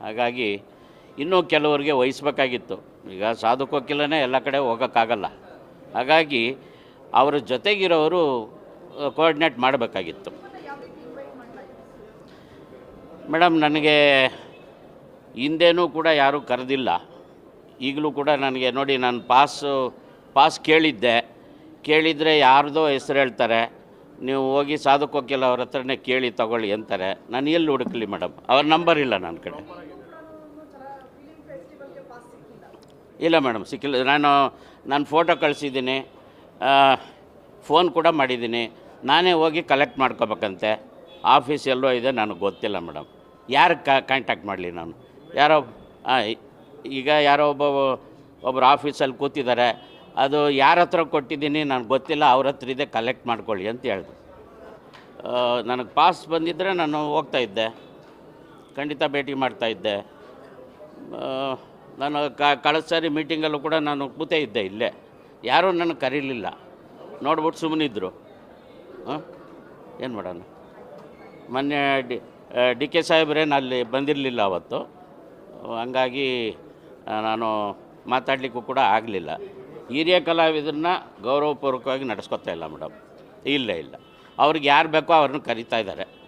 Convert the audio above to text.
ಹಾಗಾಗಿ ಇನ್ನೂ ಕೆಲವರಿಗೆ ವಹಿಸ್ಬೇಕಾಗಿತ್ತು. ಈಗ ಸಾಧುಕೋಕಿಲ್ಲನೇ ಎಲ್ಲ ಕಡೆ ಹೋಗೋಕ್ಕಾಗಲ್ಲ. ಹಾಗಾಗಿ ಅವರ ಜೊತೆಗಿರೋರು ಕೋಆರ್ಡಿನೇಟ್ ಮಾಡಬೇಕಾಗಿತ್ತು. ಮೇಡಮ್, ನನಗೆ ಹಿಂದೇನೂ ಕೂಡ ಯಾರೂ ಕರೆದಿಲ್ಲ. ಈಗಲೂ ಕೂಡ ನನಗೆ ನೋಡಿ ನಾನು ಪಾಸು, ಪಾಸ್ ಕೇಳಿದ್ದೆ. ಕೇಳಿದರೆ ಯಾರ್ದೋ ಹೆಸರು ಹೇಳ್ತಾರೆ. ನೀವು ಹೋಗಿ ಸಾಧುಕೋಕಿಲ್ಲ ಅವ್ರ ಹತ್ರನೇ ಕೇಳಿ ತಗೊಳ್ಳಿ ಅಂತಾರೆ. ನಾನು ಎಲ್ಲಿ ಹುಡುಕಲಿ ಮೇಡಮ್? ಅವ್ರ ನಂಬರ್ ಇಲ್ಲ ನನ್ನ ಕಡೆ. ಇಲ್ಲ ಮೇಡಮ್, ಸಿಕ್ಕಿಲ್ಲ. ನಾನು ನಾನು ಫೋಟೋ ಕಳಿಸಿದ್ದೀನಿ. ಫೋನ್ ಕೂಡ ಮಾಡಿದ್ದೀನಿ. ನಾನೇ ಹೋಗಿ ಕಲೆಕ್ಟ್ ಮಾಡ್ಕೋಬೇಕಂತೆ. ಆಫೀಸ್ ಎಲ್ಲೋ ಇದೆ ನನಗೆ ಗೊತ್ತಿಲ್ಲ ಮೇಡಮ್. ಯಾರು ಕಾಂಟ್ಯಾಕ್ಟ್ ಮಾಡಲಿ ನಾನು? ಯಾರೋ ಈಗ ಯಾರೋ ಒಬ್ಬ, ಒಬ್ಬರು ಆಫೀಸಲ್ಲಿ ಕೂತಿದ್ದಾರೆ. ಅದು ಯಾರ ಹತ್ರ ಕೊಟ್ಟಿದ್ದೀನಿ ನನಗೆ ಗೊತ್ತಿಲ್ಲ, ಅವ್ರ ಹತ್ರ ಇದೆ ಕಲೆಕ್ಟ್ ಮಾಡ್ಕೊಳ್ಳಿ ಅಂತ ಹೇಳಿದ್ರು. ನನಗೆ ಪಾಸ್ ಬಂದಿದ್ದರೆ ನಾನು ಹೋಗ್ತಾ ಇದ್ದೆ. ಖಂಡಿತ ಭೇಟಿ ಮಾಡ್ತಾ ಇದ್ದೆ. ನಾನು ಕ, ಕಳೆದ ಸಾರಿ ಮೀಟಿಂಗಲ್ಲೂ ಕೂಡ ನಾನು ಕೂತೇ ಇದ್ದೆ ಇಲ್ಲೇ. ಯಾರೂ ನನಗೆ ಕರೀಲಿಲ್ಲ. ನೋಡ್ಬಿಟ್ಟು ಸುಮ್ಮನಿದ್ರು ಹಾಂ ಏನು ಮಾಡೋಣ? ಮೊನ್ನೆ ಡಿ ಡಿ ಕೆ ಸಾಹೇಬ್ರೇನು ಅಲ್ಲಿ ಬಂದಿರಲಿಲ್ಲ ಅವತ್ತು. ಹಂಗಾಗಿ ನಾನು ಮಾತಾಡಲಿಕ್ಕೂ ಕೂಡ ಆಗಲಿಲ್ಲ. ಹಿರಿಯ ಕಲಾವಿದರನ್ನ ಗೌರವಪೂರ್ವಕವಾಗಿ ನಡೆಸ್ಕೊತಾ ಇಲ್ಲ ಮೇಡಮ್. ಇಲ್ಲ ಇಲ್ಲ. ಅವ್ರಿಗೆ ಯಾರು ಬೇಕೋ ಅವ್ರನ್ನ ಕರಿತಾ ಇದ್ದಾರೆ.